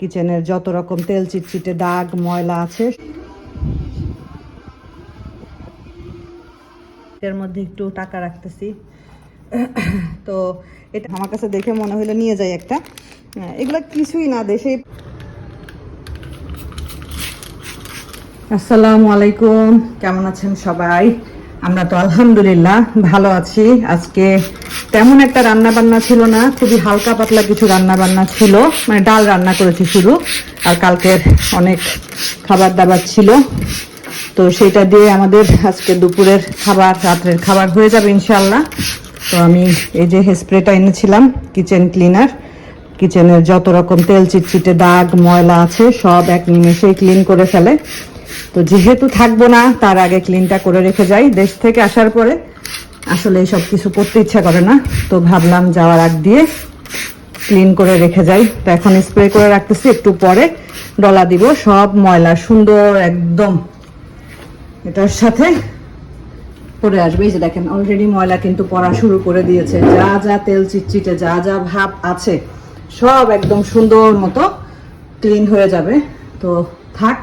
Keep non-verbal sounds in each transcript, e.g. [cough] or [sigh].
কিচেনের যত রকম তেল চিটচিটে দাগ, ময়লা আছে। এর মধ্যে একটু টাকা রাখতেছি। তো এটা আমার কাছে দেখে মনে হলো নিয়ে যাই একটা। এগুলো কিছুই না দেশে। আসসালামু আলাইকুম। কেমন আছেন সবাই? আমরা তো আলহামদুলিল্লাহ ভালো আছি। আজকে তেমন একটা রান্না বান্না ছিল না, খুবই হালকা পাতলা কিছু রান্না বান্না ছিল মানে ডাল রান্না করেছি শুরু, আর কালকের অনেক খাবার দাবার ছিল। তো সেটা দিয়ে আমাদের আজকে দুপুরের খাবার, রাত্রের খাবার হয়ে যাবে ইনশাল্লাহ তো আমি এই যে স্প্রেটা এনেছিলাম, কিচেন ক্লিনার, কিচেনের যত রকম তেল চিটচিটে দাগ, ময়লা আছে, সব এক নিমেষেই ক্লিন করে ফেলে। তো যেহেতু থাকব না, তার আগে ক্লিনটা করে রেখে যাই। দেশ থেকে আসার পরে আসলে সব কিছু করতে ইচ্ছা করে না, তো ভাবলাম যাওয়ার আগ দিয়ে ক্লিন করে রেখে যাই। তো এখন স্প্রে করে রাখতেছি, একটু পরে ডলা দিব। সব ময়লা সুন্দর একদম। এটার সাথে পরে আসবে। এই যে দেখেন অলরেডি ময়লা কিন্তু পড়া শুরু করে দিয়েছে। যা যা তেল চিটচিটে, যা যা ভাব আছে, সব একদম সুন্দর মতো ক্লিন হয়ে যাবে। তো থাক,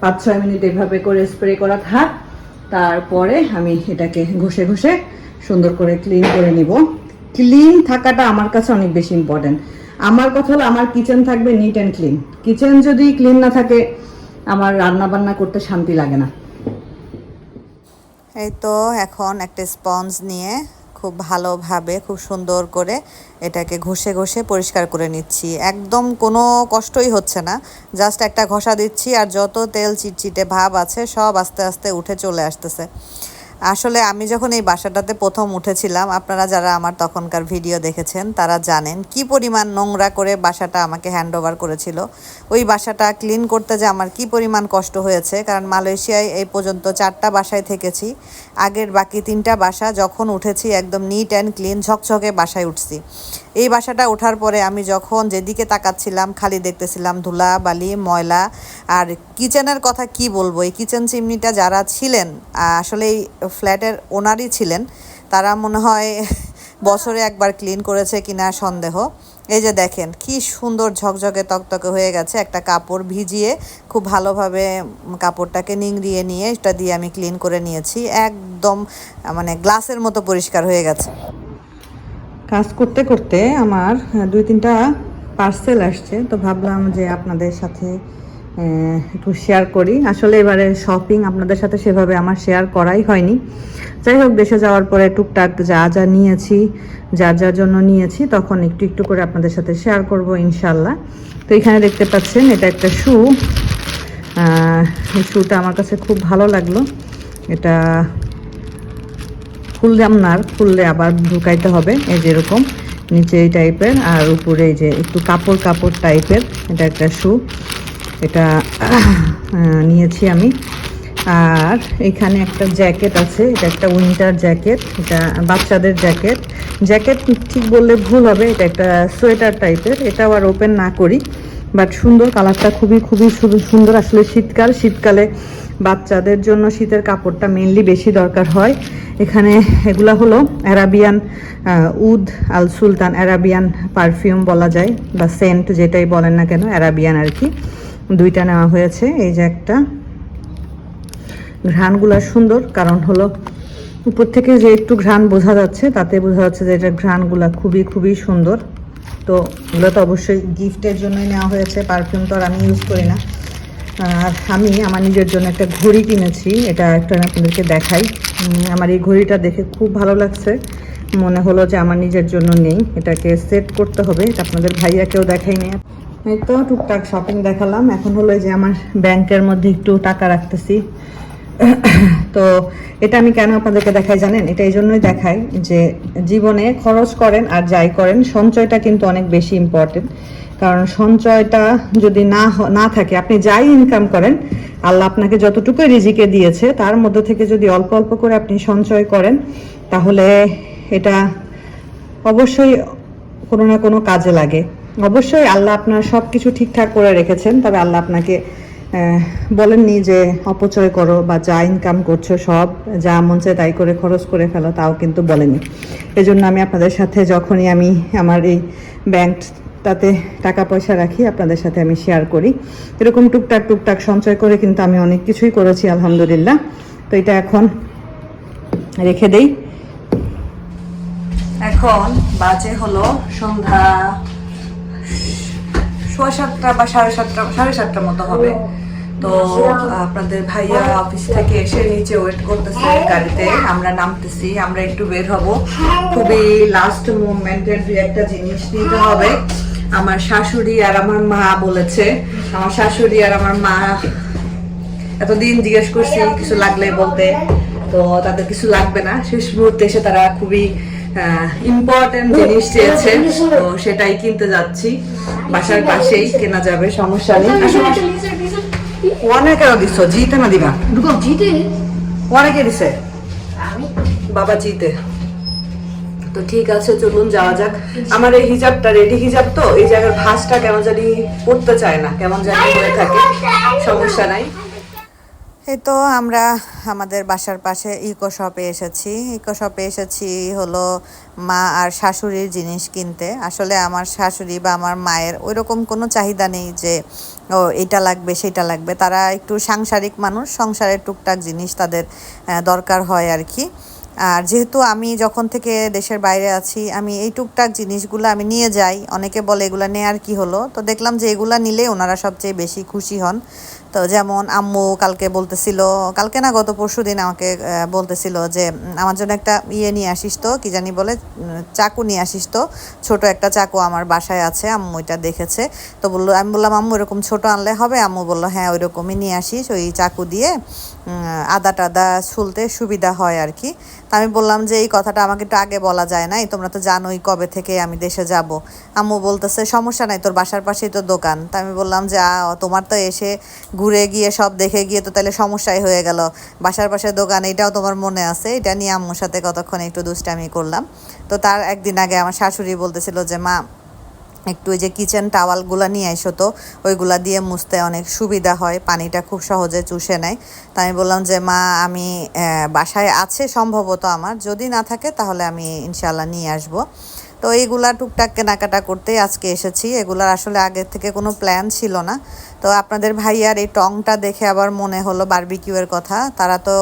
পাঁচ ছয় মিনিট এভাবে করে স্প্রে করা থাক। তারপরে আমি এটাকে ঘষে ঘষে সুন্দর করে ক্লিন করে নিব। ক্লিন থাকাটা আমার কাছে অনেক বেশি ইম্পর্টেন্ট আমার কথা হলো, আমার কিচেন থাকবে নিট অ্যান্ড ক্লিন কিচেন যদি ক্লিন না থাকে, আমার রান্না বান্না করতে শান্তি লাগে না। এই তো এখন একটা স্পঞ্জ নিয়ে খুব ভালোভাবে, খুব সুন্দর করে এটাকে ঘষে ঘষে পরিষ্কার করে নিচ্ছি। একদম কোনো কষ্টই হচ্ছে না। জাস্ট একটা ঘষা দিচ্ছি আর যত তেল চিটচিটে ভাব আছে, সব আস্তে আস্তে উঠে চলে আসতেছে। আসলে আমি যখন এই বাসাটাতে প্রথম উঠেছিলাম, আপনারা যারা আমার তখনকার ভিডিও দেখেছেন, তারা জানেন কি পরিমাণ নোংরা করে বাসাটা আমাকে হ্যান্ড ওভার করেছিল। ওই বাসাটা ক্লিন করতে যে আমার কি পরিমাণ কষ্ট হয়েছে, কারণ মালয়েশিয়ায় এই পর্যন্ত চারটা বাসায় থেকেছি। আগের বাকি তিনটা বাসা যখন উঠেছি, একদম নিট অ্যান্ড ক্লিন ঝকঝকে বাসায় উঠছি। এই বাসাটা ওঠার পরে আমি যখন যেদিকে তাকাচ্ছিলাম, খালি দেখতেছিলাম ধুলা, বালি, ময়লা। আর কিচেনের কথা কি বলব? এই কিচেন চিমনিটা যারা ছিলেন আসলে এই ফ্ল্যাটের ওনারই ছিলেন, তারা মনে হয় [laughs] বছরে একবার ক্লিন করেছে কিনা সন্দেহ। এই যে দেখেন, কি সুন্দর ঝকঝকে তকতকে হয়ে গেছে একটা কাপড় ভিজিয়ে, খুব ভালোভাবে কাপড়টাকে নিংড়িয়ে নিয়ে, এটা দিয়ে আমি ক্লিন করে নিয়েছি। একদম মানে গ্লাসের মতো পরিষ্কার হয়ে গেছে। কাজ করতে করতে আমার দুই তিনটা পার্সেল আসছে। তো ভাবলাম যে আপনাদের সাথে একটু শেয়ার করি। আসলে এবারে শপিং আপনাদের সাথে সেভাবে আমার শেয়ার করাই হয়নি। যাই হোক, দেশে যাওয়ার পরে টুকটাক যা যা নিয়েছি যার যার জন্য নিয়েছি, তখন একটু একটু করে আপনাদের সাথে শেয়ার করব ইনশাল্লাহ তো এখানে দেখতে পাচ্ছেন, এটা একটা শু এই শুটা আমার কাছে খুব ভালো লাগল। এটা ফুল জামনার খুললে আবার ঢুকাইতে হবে, এই যেরকম নিচে এই টাইপের, আর উপরে এই যে একটু কাপড় কাপড় টাইপের, এটা একটা শু, এটা নিয়েছি আমি। আর এখানে একটা জ্যাকেট আছে, এটা একটা উইন্টার জ্যাকেট, এটা বাচ্চাদের জ্যাকেট। জ্যাকেট ঠিক বললে ভুল হবে, এটা একটা সোয়েটার টাইপের, এটাও আর ওপেন না করি, বাট সুন্দর, কালারটা খুবই খুবই সুন্দর। আসলে শীতকাল, শীতকালে বাচ্চাদের জন্য শীতের কাপড়টা মেনলি বেশি দরকার হয়। এখানে এগুলা হলো অ্যারাবিয়ান উদ, আল সুলতান অ্যারাবিয়ান পারফিউম বলা যায়, বা সেন্ট যেটাই বলেন না কেন অ্যারাবিয়ান আর কি। দুইটা নেওয়া হয়েছে, এই যে একটা। ঘ্রাণগুলা সুন্দর, কারণ হলো উপর থেকে যে একটু ঘ্রাণ বোঝা যাচ্ছে, তাতে বোঝা যাচ্ছে যে এটা ঘ্রাণগুলা খুবই খুবই সুন্দর। তো এগুলো তো অবশ্যই গিফটের জন্যই নেওয়া হয়েছে পারফিউম তো আর আমি ইউজ করি না। আর আমি আমার নিজের জন্য একটা ঘড়ি কিনেছি, এটা একটা আপনাদেরকে দেখাই। আমার এই ঘড়িটা দেখে খুব ভালো লাগছে। মনে হলো যে আমার নিজের জন্য নেই, এটাকে সেট করতে হবে, এটা আপনাদের ভাইয়াকেও দেখাই নিয়ে এই তো টুকটাক শপিং দেখালাম, এখন হলো যে আমার ব্যাংকের মধ্যে একটু টাকা রাখতেছি। তো এটা আমি কেন আপনাদেরকে দেখাই জানেন? এটা এই জন্যই দেখাই যে জীবনে খরচ করেন আর যাই করেন, সঞ্চয়টা কিন্তু অনেক বেশি ইম্পর্টেন্ট কারণ সঞ্চয়টা যদি না না থাকে, আপনি যাই ইনকাম করেন, আল্লাহ আপনাকে যতটুকু রিজিকে দিয়েছে, তার মধ্যে থেকে যদি অল্প অল্প করে আপনি সঞ্চয় করেন, তাহলে এটা অবশ্যই কোনো না কোনো কাজে লাগে। অবশ্যই আল্লাহ আপনার সব কিছু ঠিকঠাক করে রেখেছেন, তবে আল্লাহ আপনাকে বলেননি যে অপচয় করো বা যা ইনকাম করছ সব, যা মন চায় তাই করে খরচ করে ফেলো, তাও কিন্তু বলেনি। এজন্য আমি আপনাদের সাথে যখনই আমি আমার এই ব্যাংক তাতে টাকা পয়সা রাখি, আপনাদের সাথে আমি শেয়ার করি। এরকম টুকটাক টুকটাক সঞ্চয় করে কিন্তু আমি অনেক কিছুই করেছি, আলহামদুলিল্লাহ। তো এটা এখন রেখে দেই। এখন বাজে হলো সন্ধ্যা সোয়া সাতটা বা সাড়ে সাতটা, সাড়ে সাতটার মতো হবে। তো, আপনাদের ভাইয়া অফিস থেকে এসে নিচে ওয়েট করতেছে গাড়িতে। আমরা নামতেছি, আমরা একটু বের হব। খুবই লাস্ট মুভমেন্টের দুই একটা জিনিস নিতে হবে। আমার শাশুড়ি আর আমার মা বলেছে আমার শাশুড়ি আর আমার মা এতদিন জিজ্ঞেস করছি কিছু লাগলে বলতে তো তাদের কিছু লাগবে না। শেষ মুহূর্তে এসে তারা খুবই ইম্পর্টেন্ট জিনিস চেয়েছে তো সেটাই কিনতে যাচ্ছি। বাসার পাশেই কেনা যাবে সমস্যা নেই। ওয়ানে কেন দিচ্ছ জিতে না দিবা? জিতে? দিছে। বাবা জিতে। তো ঠিক আছে, চলুন যাওয়া যাক। আমার এই হিজাবটা রেডি হিজাব তো, এই জায়গার ভাঁজটা কেমন জানি পড়তে চায় না, কেমন জানি হয়ে থাকে। সমস্যা নাই। এই তো আমরা আমাদের বাসার পাশে ইকো শপে এসেছি। ইকো শপে এসেছি হলো মা আর শাশুড়ির জিনিস কিনতে। আসলে আমার শাশুড়ি বা আমার মায়ের ওইরকম কোনো চাহিদা নেই যে, ও এটা লাগবে, সেটা লাগবে। তারা একটু সাংসারিক মানুষ, সংসারের টুকটাক জিনিস তাদের দরকার হয় আর কি। আর যেহেতু আমি যখন থেকে দেশের বাইরে আছি, আমি এই টুকটাক জিনিসগুলো আমি নিয়ে যাই। অনেকে বলে এগুলো নেয়ার কি হলো? তো দেখলাম যে এগুলো নিলে ওনারা সবচেয়ে বেশি খুশি হন। তো যেমন আম্মু কালকে বলতেছিল, কালকে না গত পরশু দিন আমাকে বলতেছিল যে আমার জন্য একটা ইয়ে নিয়ে আসিস তো, কি জানি বলে চাকু নিয়ে আসিস তো, ছোট একটা চাকু আমার বাসায় আছে, আম্মু এটা দেখেছে। তো বলল, আমি বললাম, আম্মু, এরকম ছোট আনলে হবে? আম্মু বলল হ্যাঁ ওই রকমই নিয়ে আসিস, ওই চাকু দিয়ে আদা টাদা ছুলতে সুবিধা হয় আর কি। তা আমি বললাম যে, এই কথাটা আমাকে একটু আগে বলা যায় নাই, তোমরা তো জানোই কবে থেকে আমি দেশে যাব। আম্মু বলতেছে, সমস্যা নাই, তোর বাসার পাশেই তো দোকান। তা আমি বললাম যে তোমার তো এসে ঘুরে গিয়ে সব দেখে গিয়ে তো তাহলে সমস্যাই হয়ে গেল। বাসার পাশে দোকান, এটাও তোমার মনে আছে? এটা নিয়ে আম্মুর সাথে কতক্ষণ একটু দুষ্টামি করলাম। তো তার একদিন আগে আমার শাশুড়ি বলতেছিল যে, মা, একটু ওই যে কিচেন টাওয়ালগুলো নিয়ে এসো তো। ওইগুলা দিয়ে মুছতে অনেক সুবিধা হয়, পানিটা খুব সহজে চুষে নেয়। তাই আমি বললাম যে, মা, আমি বাসায় আছে সম্ভবত আমার। যদি না থাকে তাহলে আমি ইনশাল্লাহ নিয়ে আসব। তো এইগুলা টুকটাক কেনাকাটা করতেই আজকে এসেছি। এগুলার আসলে আগে থেকে কোনো প্ল্যান ছিল না। তো আপনাদের ভাইয়ার এই টংটা দেখে আবার মনে হলো বারবিকিউয়ের কথা। তারা তো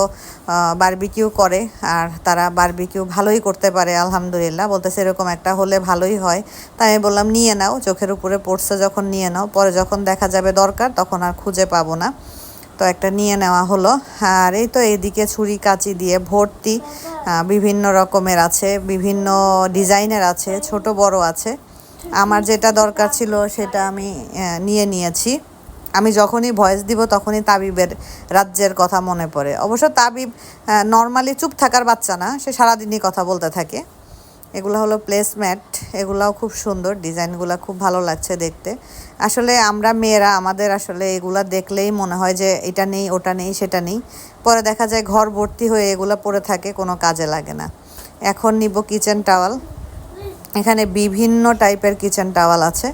বারবিকিউ করে আর তারা বারবিকিউ ভালোই করতে পারে, আলহামদুলিল্লাহ। বলতেছে এরকম একটা হলে ভালোই হয়। তাই আমি বললাম, নিয়ে নাও। চোখের উপরে পড়ছে যখন নিয়ে নাও। পরে যখন দেখা যাবে দরকার, তখন আর খুঁজে পাবো না। তো একটা নিয়ে নেওয়া হলো। আর এই তো এইদিকে ছুরি কাঁচি দিয়ে ভর্তি বিভিন্ন রকমের আছে, বিভিন্ন ডিজাইনের আছে, ছোট বড় আছে। আমার যেটা দরকার ছিল সেটা আমি নিয়ে নিয়েছি। আমি যখনই ভয়েস দিব তখনই তাবিবের রাজ্যের কথা মনে পড়ে। অবশ্য তাবিব নর্মালি চুপ থাকার বাচ্চা না, সে সারাদিনই কথা বলতে থাকে। এগুলো হলো প্লেসম্যাট এগুলাও খুব সুন্দর, ডিজাইনগুলো খুব ভালো লাগছে দেখতে। আসলে আমরা মেয়েরা, আমাদের আসলে এগুলা দেখলেই মনে হয় যে এটা নেই, ওটা নেই, সেটা নেই। পরে দেখা যায় ঘর ভর্তি হয়ে এগুলো পরে থাকে, কোনো কাজে লাগে না। এখন নিব কিচেন টাওয়াল এখানে বিভিন্ন টাইপের কিচেন টাওয়াল আছে।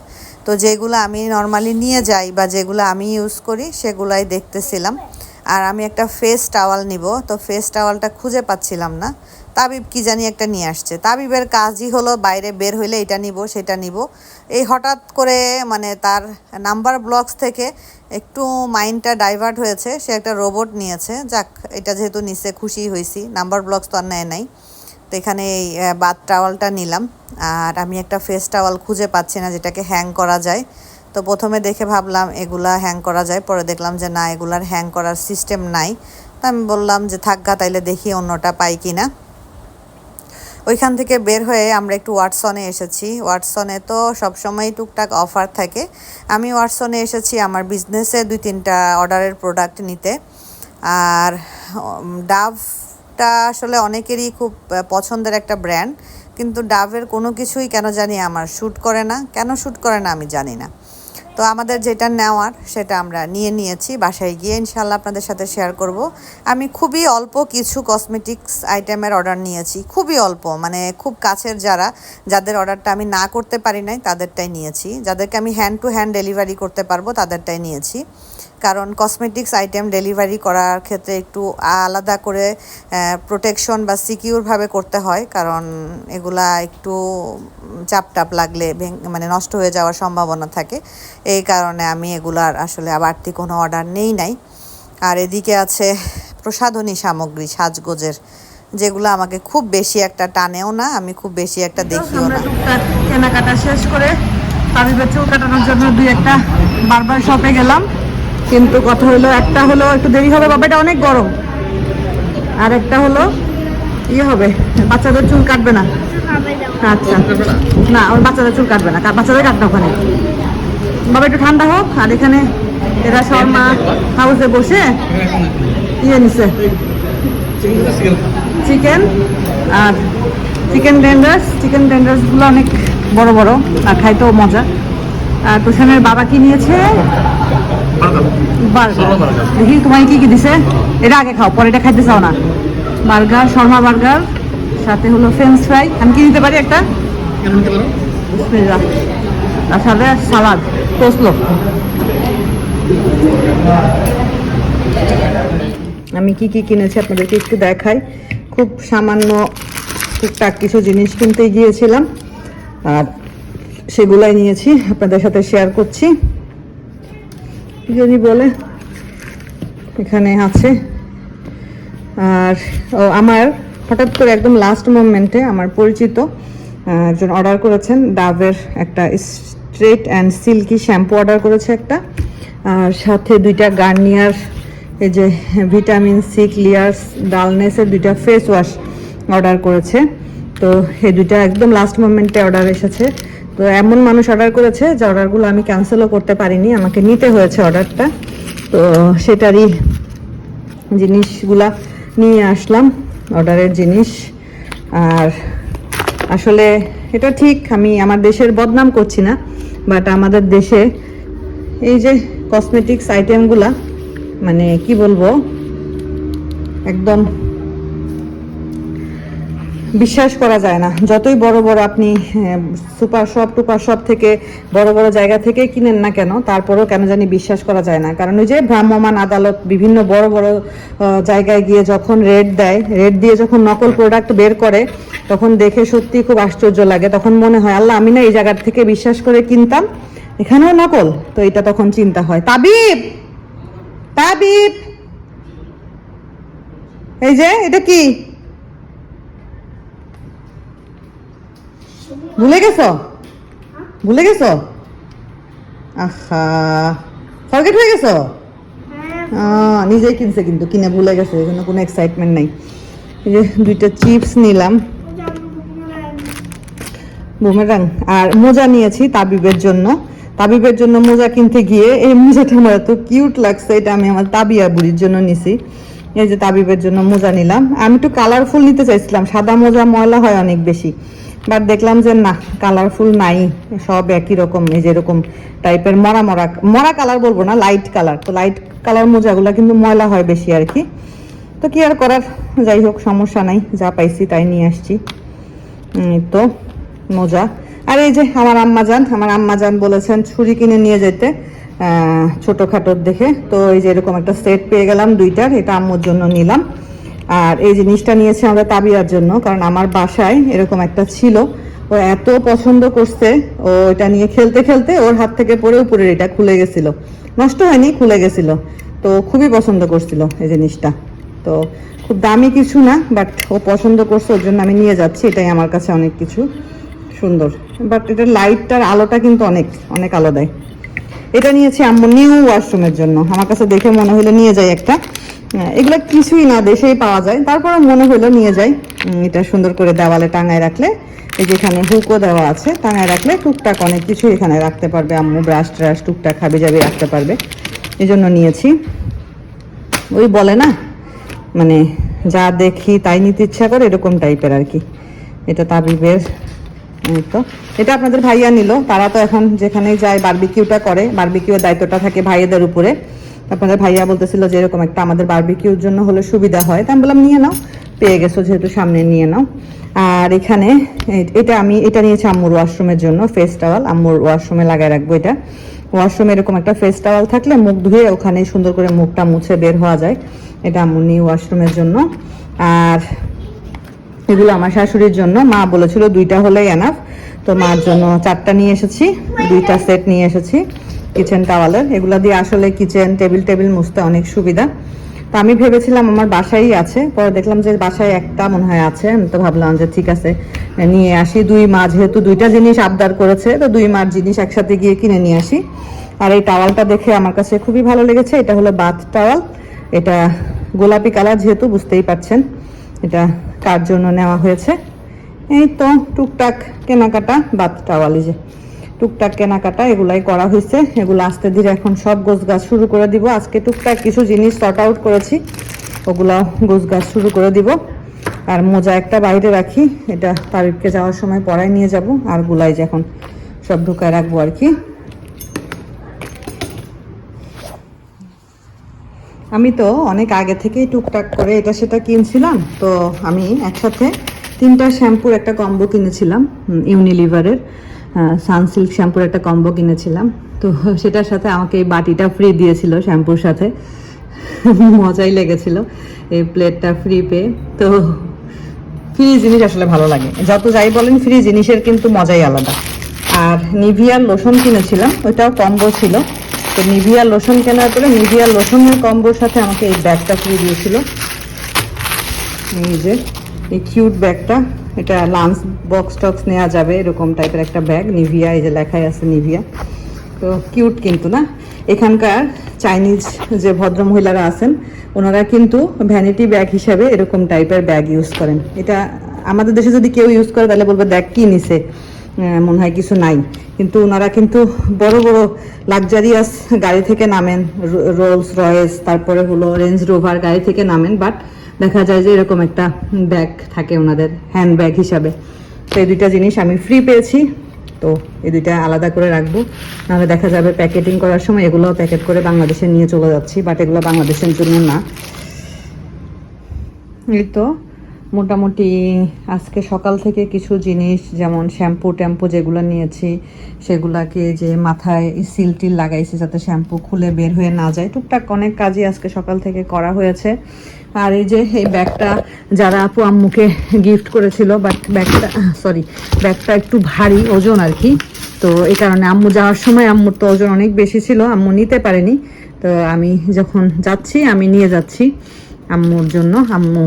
তো যেগুলো আমি নর্মালি নিয়ে যাই বা যেগুলো আমি ইউজ করি, সেগুলাই দেখতেছিলাম। আর আমি একটা ফেস টাওয়াল নিব। তো ফেস টাওয়ালটা খুঁজে পাচ্ছিলাম না। তাবিব কি জানি একটা নিয়ে আসছে। তাবিবের কাজই হলো বাইরে বের হইলে এটা নিব, সেটা নিব। এই হঠাৎ করে মানে তার নাম্বার ব্লকস থেকে একটু মাইন্ডটা ডাইভার্ট হয়েছে, সে একটা রোবট নিয়েছে। যাক, এটা যেহেতু নিচে খুশি হয়েছি নাম্বার ব্লকস তো আর নেয় নাই। তো এখানে এই বাথ টাওয়ালটা নিলাম। আর আমি একটা ফেস টাওয়াল খুঁজে পাচ্ছি না যেটাকে হ্যাং করা যায়। তো প্রথমে দেখে ভাবলাম এগুলা হ্যাং করা যায়, পরে দেখলাম যে না, এগুলার হ্যাং করার সিস্টেম নাই। তো আমি বললাম যে থাকগা তাইলে দেখি অন্যটা পাই কি না ওইখান থেকে বের হয়ে আমরা একটু ওয়াটসনে এসেছি। ওয়াটসনে তো সবসময় টুকটাক অফার থাকে। আমি ওয়াটসনে এসেছি আমার বিজনেসে দুই তিনটা অর্ডারের প্রোডাক্ট নিতে। আর ডাভটা আসলে অনেকেরই খুব পছন্দের একটা ব্র্যান্ড কিন্তু ডাভের কোনো কিছুই কেন জানি আমার শ্যুট করে না। কেন শ্যুট করে না আমি জানি না। তো আমাদের যেটা নেওয়ার সেটা আমরা নিয়ে নিয়েছি, বাসায় গিয়ে ইনশাল্লাহ আপনাদের সাথে শেয়ার করব। আমি খুবই অল্প কিছু কসমেটিক্স আইটেমের অর্ডার নিয়েছি, খুবই অল্প মানে খুব কাছের যারা, যাদের অর্ডারটা আমি না করতে পারি নাই, তাদেরটাই নিয়েছি। যাদেরকে আমি হ্যান্ড টু হ্যান্ড ডেলিভারি করতে পারব, তাদেরটাই নিয়েছি। কারণ কসমেটিক্স আইটেম ডেলিভারি করার ক্ষেত্রে একটু আলাদা করে প্রোটেকশন বা সিকিউরভাবে করতে হয় কারণ এগুলা একটু চাপ টাপ লাগলে মানে নষ্ট হয়ে যাওয়ার সম্ভাবনা থাকে। এই কারণে আমি এগুলার আসলে বাড়তি কোনো অর্ডার নেই নাই। আর এদিকে আছে প্রসাধনী সামগ্রী সাজগোজের যেগুলো আমাকে খুব বেশি একটা টানেও না আমি খুব বেশি একটা দেখিও না। কেনাকাটা শেষ করে তাবিবের চুল কাটানোর জন্য দুই একটা বারবার শপে গেলাম। কিন্তু কথা হলো, একটা হলো একটু দেরি হবে, বাবা, এটা অনেক গরম। আর একটা হলো ইয়ে হবে, বাচ্চাদের চুল কাটবে না। আচ্ছা। না, ওর বাচ্চাদের চুল কাটবে না বাচ্চাদের কাটবে ওখানে। বাবা, একটু ঠান্ডা হোক, আর এখানে এরা শর্মা হাউসে বসে ইয়ে নিছে। চিকেন আর চিকেন টেন্ডার্স চিকেন টেন্ডার্সগুলো অনেক বড় বড়, আর খাইতেও মজা। আর তুষানের বাবা কি নিয়েছে? বার্গার। দেখি তোমায় কি কি দিছে? এটা আগে খাও পরে এটা খাইতে চাও না। বার্গার শর্মা বার্গার সাথে হলো ফ্রেঞ্চ ফ্রাই আমি কি নিতে পারি একটা? তার সাথে সালাদ কোসলো আমি কি কি কিনেছি আপনাদেরকে একটু দেখাই। খুব সামান্য টুকটাক কিছু জিনিস কিনতে গিয়েছিলাম। আর সেগুলাই নিয়েছি আপনাদের সাথে শেয়ার করছি। যদি বলে, এখানে আছে। আর, ও, আমার হঠাৎ করে একদম লাস্ট মোমেন্টে আমার পরিচিত একজন অর্ডার করেছেন। ডাভের একটা straight and silky shampoo order করেছে একটা। আর সাথে দুইটা গার্নিয়ার এই যে ভিটামিন সি ক্লিয়ার্স ডালনেসের দুইটা ফেস ওয়াশ অর্ডার করেছে। তো, এই দুইটা একদম লাস্ট মোমেন্টে অর্ডার এসেছে। তো এমন মানুষ অর্ডার করেছে যে অর্ডারগুলো আমি ক্যান্সেলও করতে পারিনি, আমাকে নিতে হয়েছে অর্ডারটা তো সেটারই জিনিসগুলা নিয়ে আসলাম অর্ডারের জিনিস। আর আসলে এটা ঠিক, আমি আমার দেশের বদনাম করছি না বাট আমাদের দেশে এই যে কসমেটিক্স আইটেমগুলা মানে কি বলব, একদম বিশ্বাস করা যায় না। যতই বড় বড় আপনি সুপার শপ, টুপার শপ থেকে বড় বড় জায়গা থেকে কিনেন না কেন, তারপরেও কেন জানি বিশ্বাস করা যায় না। কারণ ওই যে ভ্রাম্যমাণ আদালত বিভিন্ন বড় বড় জায়গায় গিয়ে যখন রেট দেয়, রেট দিয়ে যখন নকল প্রোডাক্ট বের করে, তখন দেখে সত্যি খুব আশ্চর্য লাগে। তখন মনে হয়, আল্লাহ, আমি না এই জায়গার থেকে বিশ্বাস করে কিনতাম, এখানেও নকল। তো এটা তখন চিন্তা হয়। তাবিব! তাবিব! এই যে, এটা কি? ভুলে গেছো? ভুলে গেছো? আহা। ফরগেট হয়ে গেছো? নিজেই কিনছে কিন্তু কিনে ভুলে গেছে এজন্য কোনো এক্সাইটমেন্ট নাই। এই যে দুইটা চিপস নিলাম। বুমেরাং আর মোজা নিয়েছি তাবিবের জন্য। তাবিবের জন্য মোজা কিনতে গিয়ে এই মোজাটা আমার এত কিউট লাগছে এটা আমি আমার তাবিয়া বুড়ির জন্য নিছি। এই যে তাবিবের জন্য মোজা নিলাম। আমি একটু কালারফুল নিতে চাইছিলাম সাদা মোজা ময়লা হয় অনেক বেশি। বাট দেখলাম যে না কালারফুল নাই, সব একই রকম, এই যে এরকম টাইপের মরা মরা মরা কালার বলব না লাইট কালার তো লাইট কালার মোজাগুলো কিন্তু ময়লা হয় বেশি আর কি। তো কি আর করার, যাই হোক, সমস্যা নাই, যা পাইছি তাই নিয়ে আসছি। তো, মোজা। আর এই যে আমার আম্মা যান, আমার আম্মা যান বলেছেন ছুরি কিনে নিয়ে যেতে ছোটখাটোর দেখে। তো এই যে এরকম একটা সেট পেয়ে গেলাম দুইটার, এটা আম্মুর জন্য নিলাম। আর এই জিনিসটা নিয়েছে আমরা তাবিয়ার জন্য, কারণ আমার বাসায় এরকম একটা ছিল। ও এত পছন্দ করছে, ও এটা নিয়ে খেলতে খেলতে ওর হাত থেকে পড়ে উপরের এটা খুলে গেছিল। নষ্ট হয়নি, খুলে গেছিল। তো খুবই পছন্দ করছিল এই জিনিসটা। তো খুব দামি কিছু না বাট ও পছন্দ করছে, ওর জন্য আমি নিয়ে যাচ্ছি। এটাই আমার কাছে অনেক কিছু সুন্দর। বাট এটার লাইটটার আলোটা কিন্তু অনেক অনেক আলো দেয়। এটা নিয়েছি আম্মু নিউ ওয়াশরুমের জন্য। আমার কাছে দেখে মনে হলো নিয়ে যাই একটা। এগুলো কিছুই না, দেশেই পাওয়া যায়। তারপরে মনে হলো নিয়ে যাই। এটা সুন্দর করে দেওয়ালে টাঙায় রাখলে, এই যে এখানে হুকও দেওয়া আছে, টাঙায় রাখলে টুকটাক অনেক কিছু এখানে রাখতে পারবে। আম্মু ব্রাশ ট্রাশ, টুকটাক খাবি যাবে রাখতে পারবে। এই জন্য নিয়েছি। ওই বলে না মানে যা দেখি তাই নিতে ইচ্ছা করে এরকম টাইপের আর কি। এটা তাবিবের তো। এটা আপনাদের ভাইয়া নিল। তারা তো এখন যেখানেই যায় বারবিকিউটা করে। বারবিকিউর দায়িত্বটা থাকে ভাইয়াদের উপরে। আপনাদের ভাইয়া বলতেছিল যে এরকম একটা আমাদের বারবিকিউর জন্য হলে সুবিধা হয়। তা আমি বললাম, নিয়ে নাও। পেয়ে গেছো যেহেতু সামনে, নিয়ে নাও। আর এখানে এটা আমি, এটা নিয়েছি আম্মুর ওয়াশরুমের জন্য ফেস টাওয়াল আম্মুর ওয়াশরুমে লাগায় রাখব এটা। ওয়াশরুমে এরকম একটা ফেস টাওয়াল থাকলে মুখ ধুয়ে ওখানে সুন্দর করে মুখটা মুছে বের হওয়া যায়। এটা আম্মু নিয়ে ওয়াশরুমের জন্য। আর এগুলো আমার শাশুড়ির জন্য। মা বলেছিল দুইটা হলেই এনাফ তো মার জন্য চারটা নিয়ে এসেছি, দুইটা সেট নিয়ে এসেছি। কিচেন টাওয়ালের এগুলো দিয়ে আসলে কিচেন টেবিল টেবিল মুছতে অনেক সুবিধা। তো আমি ভেবেছিলাম আমার বাসায় আছে। পরে দেখলাম যে বাসায় একটা মনে হয় আছে। আমি তো ভাবলাম যে ঠিক আছে, নিয়ে আসি। দুই মা যেহেতু দুইটা জিনিস আবদার করেছে, তো দুই মার জিনিস একসাথে গিয়ে কিনে নিয়ে আসি। আর এই টাওয়ালটা দেখে আমার কাছে খুবই ভালো লেগেছে। এটা হলো বাথ টাওয়াল এটা গোলাপি কালার যেহেতু, বুঝতেই পারছেন এটা কার জন্য নেওয়া হয়েছে। এই তো টুকটাক কেনাকাটা বাথ টাওয়ালি যে। টুকটাক কেনাকাটা এগুলাই করা হয়েছে এগুলো আস্তে ধীরে এখন সব গোছ গাছ শুরু করে দিব। আজকে টুকটাক কিছু জিনিস শর্ট আউট করেছি। ওগুলো গোছ গাছ শুরু করে দিব। আর মোজা একটা বাইরে রাখি। এটা তারিফকে যাওয়ার সময় পড়ায় নিয়ে যাব। আর গুলাই যে এখন সব ঢুকায় রাখব আর কি। আমি তো অনেক আগে থেকেই টুকটাক করে এটা সেটা কিনছিলাম। তো আমি একসাথে তিনটা শ্যাম্পুর একটা কম্বো কিনেছিলাম ইউনিলিভারের সানসিল্ক শ্যাম্পুর একটা কম্বো কিনেছিলাম। তো সেটার সাথে আমাকে এই বাটিটা ফ্রি দিয়েছিল শ্যাম্পুর সাথে। মজাই লেগেছিল এই প্লেটটা ফ্রি পেয়ে। তো ফ্রি জিনিস আসলে ভালো লাগে। যত যাই বলেন ফ্রি জিনিসের কিন্তু মজাই আলাদা। আর নিভিয়ার লোশন কিনেছিলাম, ওইটাও কম্বো ছিল। তো নিভিয়া লোশন কেনার পরে নিভিয়া লোশনের কম্বোর সাথে আমাকে এই ব্যাগটা ফ্রি দিয়েছিল। এই যে, এই কিউট ব্যাগটা এটা লাঞ্চ বক্স টক্স নেওয়া যাবে, এরকম টাইপের একটা ব্যাগ নিভিয়া এই যে লেখাই আছে নিভিয়া তো কিউট কিন্তু না? এখানকার চাইনিজ যে ভদ্র মহিলারা আছেন, ওনারা কিন্তু ভ্যানিটি ব্যাগ হিসাবে এরকম টাইপের ব্যাগ ইউজ করেন। এটা আমাদের দেশে যদি কেউ ইউজ করে, তাহলে বলবে, দেখ কি নিছে? মনে হয় কিছু নাই। কিন্তু ওনারা কিন্তু বড় বড় লাক্সারিয়াস গাড়ি থেকে নামেন রোলস রয়েস তারপরে হলো রেঞ্জ রোভার গাড়ি থেকে নামেন বাট দেখা যায় যে এরকম একটা ব্যাগ থাকে ওনাদের হ্যান্ড ব্যাগ হিসাবে। তো এই দুইটা জিনিস আমি ফ্রি পেয়েছি, তো এই দুইটা আলাদা করে রাখব। নাহলে দেখা যাবে প্যাকেটিং করার সময় এগুলোও প্যাকেট করে বাংলাদেশে নিয়ে চলে যাচ্ছি বাট এগুলো বাংলাদেশের জন্য না। এই তো, মোটামুটি আজকে সকাল থেকে কিছু জিনিস, যেমন শ্যাম্পু ট্যাম্পু যেগুলো নিয়েছি, সেগুলাকে যে মাথায় সিল টিল লাগাইছি যাতে শ্যাম্পু খুলে বের হয়ে না যায়। টুকটাক অনেক কাজই আজকে সকাল থেকে করা হয়েছে। আর এই যে, এই ব্যাগটা যারা আপু আম্মুকে গিফট করেছিল বাট ব্যাগটা সরি ব্যাগটা একটু ভারী ওজন আর কি। তো এই কারণে আম্মু যাওয়ার সময় আম্মুর তো ওজন অনেক বেশি ছিল, আম্মু নিতে পারেনি। তো আমি যখন যাচ্ছি, আমি নিয়ে যাচ্ছি আম্মুর জন্য। আম্মু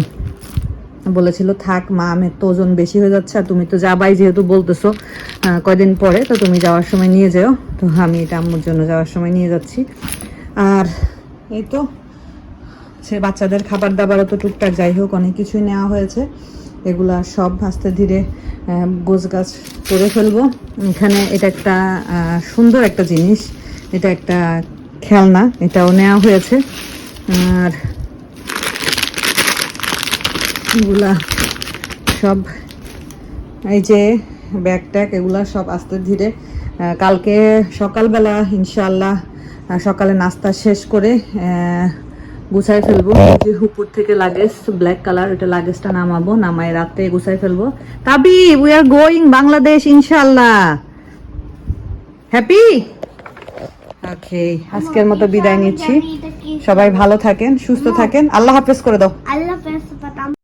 বলেছিল, থাক মা, আমার তো ওজন বেশি হয়ে যাচ্ছে, আর তুমি তো যাবাই যেহেতু বলতেছো কয়দিন পরে, তো তুমি যাওয়ার সময় নিয়ে যেও। তো আমি এটা আম্মুর জন্য যাওয়ার সময় নিয়ে যাচ্ছি। আর এই তো সে বাচ্চাদের খাবার দাবারও তো টুকটাক, যাই হোক, অনেক কিছুই নেওয়া হয়েছে। এগুলা সব আস্তে ধীরে গোছ গাছ করে ফেলব। এখানে এটা একটা সুন্দর একটা জিনিস। এটা একটা খেলনা, এটাও নেওয়া হয়েছে। আর এগুলা সব, এই যে ব্যাগ ট্যাগ, এগুলা সব আস্তে ধীরে কালকে সকালবেলা ইনশাল্লাহ সকালে নাস্তা শেষ করে গুছাই ফেলব। যে উপর থেকে লাগেজ ব্ল্যাক কালার এটা লাগেজটা নামাবো নামায় রাতে গুছাই ফেলব। তাবি উই আর গোয়িং বাংলাদেশ ইনশাল্লাহ হ্যাপি? ওকে আজকের মতো বিদায় নিচ্ছি। সবাই ভালো থাকেন সুস্থ থাকেন। আল্লাহ হাফেজ করে দাও। আল্লাহ হাফেজ